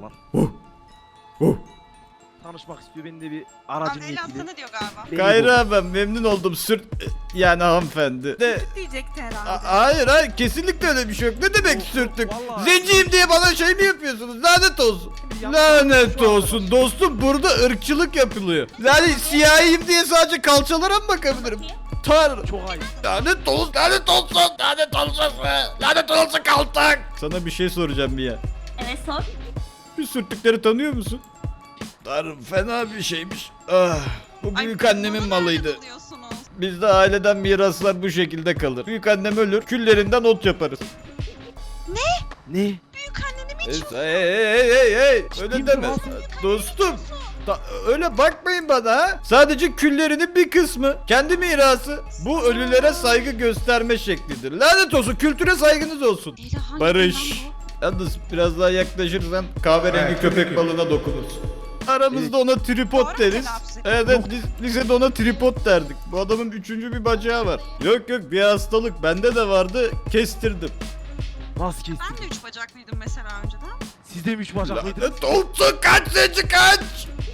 falan. Huh. Huh. Tanışmak istiyor beni de bir Abi aracın Elan niyetiyle. sana diyor galiba. Beni Kayra ben memnun oldum sürt yani hanımefendi. De, Diyecekti A- herhalde. hayır hayır kesinlikle öyle bir şey yok. Ne demek sürttük? Vallahi. Zenciyim diye bana şey mi yapıyorsunuz? Lanet olsun. Lanet olsun dostum burada ırkçılık yapılıyor. Yani siyahiyim diye sadece kalçalara mı bakabilirim? Tar. Çok ayıp. Lanet olsun, lanet olsun, lanet olsun, lanet olsun kaltak. Sana bir şey soracağım Mia. Evet sor. Bir sürttükleri tanıyor musun? Tanrım fena bir şeymiş. Ah, bu Ay, büyük annemin bunu malıydı. buluyorsunuz? Bizde aileden miraslar bu şekilde kalır. Büyük annem ölür, küllerinden ot yaparız. Ne? Büyük anneni mi Hey hey hey hey hey öyle deme. Dostum ta- öyle bakmayın bana ha. Sadece küllerinin bir kısmı. Kendi mirası. Bu ölülere saygı gösterme şeklidir. Lanet olsun kültüre saygınız olsun. Leyla hangi Barış. lan Yalnız biraz daha yaklaşırsan kahverengi köpek balığına dokunursun. Aramızda ona tripod Doğru deriz. telaffuz. Evet, evet lis- lisede ona tripod derdik. Bu adamın üçüncü bir bacağı var. Yok yok bir hastalık bende de vardı kestirdim. Nasıl? Ben de üç bacaklıydım mesela önceden. Siz de mi üç bacaklıydı? Lanet olsun kaç zenci kaç.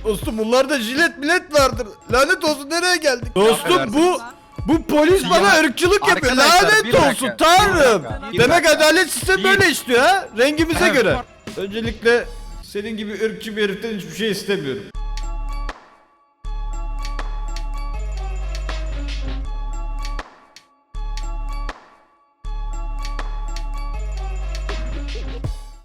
Dostum bunlarda jilet millet vardır. Lanet olsun nereye geldik? Dostum bu bu polis bana ırkçılık yapıyor. Arkadaşlar, Lanet olsun tanrım. Demek dakika. adalet sistemi böyle işliyor ha. Rengimize göre. Öncelikle senin gibi ırkçı bir heriften hiçbir şey istemiyorum.